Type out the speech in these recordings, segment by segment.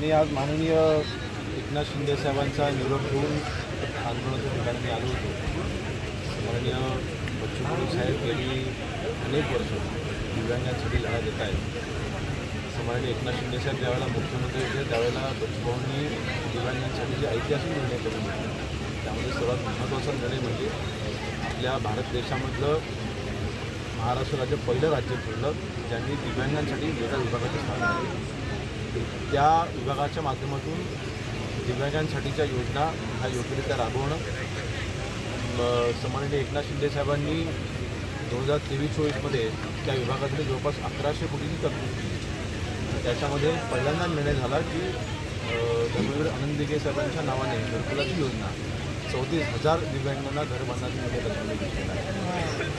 मी आज माननीय एकनाथ शिंदे साहेबांचा निरोप घेऊन आंदोलनाच्या ठिकाणी मी आलो होतो. माननीय बच्चू कडू साहेब गेली अनेक वर्ष दिव्यांगांसाठी लढा देत आहेत. असं माननीय एकनाथ शिंदे साहेब ज्यावेळेला मुख्यमंत्री होते त्यावेळेला बच्चूभाऊंनी दिव्यांगांसाठी जे ऐतिहासिक निर्णय करून घेतले त्यामध्ये सर्वात महत्त्वाचा निर्णय म्हणजे आपल्या भारत देशामधलं महाराष्ट्र राज्य पहिलं राज्य ठरलं ज्यांनी दिव्यांगांसाठी वेगळ्या विभागाची स्थापना केली त्या विभागाच्या माध्यमातून दिव्यांगांसाठीच्या योजना ह्या योग्यरित्या राबवणं. म- सन्माननीय एकनाथ शिंदे साहेबांनी दोन हजार तेवीस चोवीसमध्ये त्या विभागातले जवळपास अकराशे कोटीची तरतूद केली. त्याच्यामध्ये पहिल्यांदा निर्णय झाला की धर्मवीर आनंद दिगे साहेबांच्या नावाने घरकुलाची योजना चौतीस हजार दिव्यांगांना घर बांधण्याची निर्णय त्याच्यामध्ये घेतलेला आहे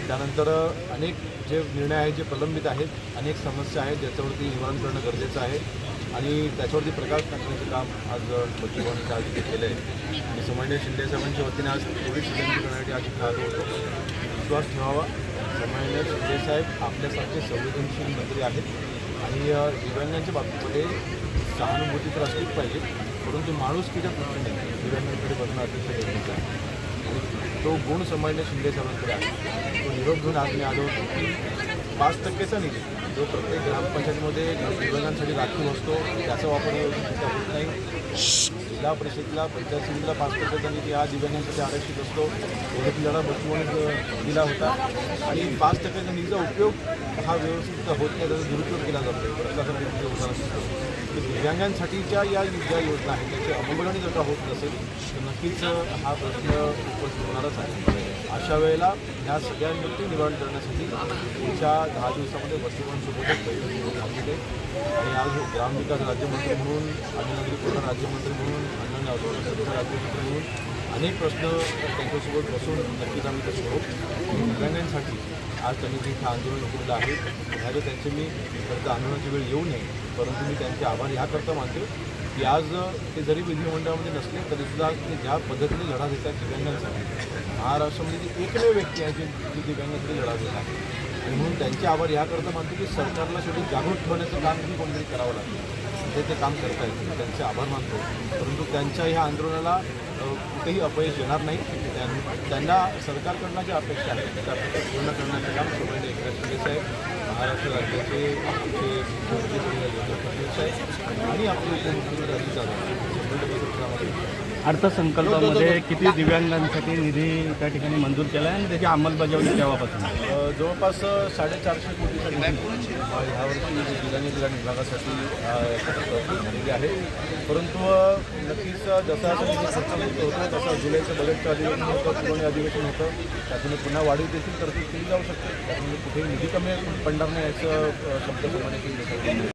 त्यानंतर अनेक जे निर्णय आहेत जे प्रलंबित आहेत अनेक समस्या आहेत ज्याच्यावरती निवारण करणं गरजेचं आहे. आणि त्याच्यावरती प्रकाश टाकण्याचं काम आज बच्चू भाऊनी आज केलं आहे आणि समन्वय शिंदे साहेबांच्या वतीने आज थोडी विनंती करण्यासाठी आज इथं आलो होतो. विश्वास ठेवावा. समन्वय शिंदे साहेब आपल्यासारखे संवेदनशील मंत्री आहेत. आणि दिव्यांगांच्या बाबतीमध्ये सहानुभूती तर असलीच पाहिजे. परंतु माणुसकीच्या दृष्टीने दिव्यांगांकडे बघणं अतिशय गरजेचं आहे. तो गुण सन्मान्य शिंदे साहेबांकडे आहे. तो निरोप घेऊन आज मी आलो होतो. की पाच टक्केचा निधी. जो प्रत्येक ग्रामपंचायतीमध्ये विभागांसाठी राखीव असतो त्याचा वापर होत नाही. जिल्हा परिषदेला पंचायत समितीला पाच टक्क्याचा निधी हा दिव्यांगांसाठी आरक्षित असतो. ओळख बसवून दिला होता. आणि पाच टक्क्याच्या निधीचा उपयोग हा व्यवस्थित होत नाही त्याचा दुरुपयोग केला जातो. प्रशासन दिव्यांगांसाठीच्या या ज्या योजना आहेत त्याची अंमलबजावणी जर का होत नसेल तर नक्कीच हा प्रश्न उपस्थित होणारच आहे. अशा वेळेला ह्या सगळ्यांवरती निवारण करण्यासाठी पुढच्या दहा दिवसामध्ये वसतिगृहांसोबतच बैठक घेऊन आहे आणि आज ग्रामविकास राज्यमंत्री म्हणून आणि नागरी राज्यमंत्री म्हणून अन्न राज्यमंत्री म्हणून अनेक प्रश्न त्यांच्यासोबत बसून नक्कीच आम्ही ते सोडवू दिव्यांगांसाठी आज त्यांनी जे इथं आंदोलन केलेलं आहे ह्याचं त्यांचे मी खरं आंदोलनाची वेळ येऊ नये परंतु मी त्यांचे आभार याकरता मानतो की आज ते जरी विधिमंडळामध्ये नसले तरीसुद्धा ते ज्या पद्धतीने लढा देतात दिव्यांगांसाठी महाराष्ट्रामध्ये ती एकमेव व्यक्ती आहे जी दिव्यांगांसाठी लढा देत आहे. आणि म्हणून त्यांचे आभार याकरता मानतो की सरकारला शेवटी जागृत ठेवण्याचं काम ही कोणतरी करावं लागतं. ते ते काम करत आहेत मी त्यांचे आभार मानतो परंतु त्यांच्या ह्या आंदोलनाला कुठेही अपयश येणार नाही. त्यां- त्यांना सरकारकडनं ज्या अपेक्षा आहेत त्या अपेक्षा पूर्ण करण्याचं काम सोबत एकनाथ शिंदे साहेब महाराष्ट्र राज्याचे फडणवीस आणि आपले अजित जाधव अर्थसंकल्पामध्ये किती दिव्यांगांसाठी निधी त्या ठिकाणी मंजूर केला आहे आणि त्याची अंमलबजावणी केव्हापासून? जवळपास साडेचारशे कोटीचा निधी ह्यावर्षी दिलानी दिला विभागासाठी झालेली आहे. परंतु नक्कीच जसा जसा होत नाही तसं जुलैचं बजेटचं अधिवेशन होतं पुरवणी अधिवेशन होतं. त्यातून पुन्हा वाढीव देखील तरतूद केली जाऊ शकते. त्यातून कुठेही निधी कमी पडणार नाही याचं शब्द प्रमाणे केली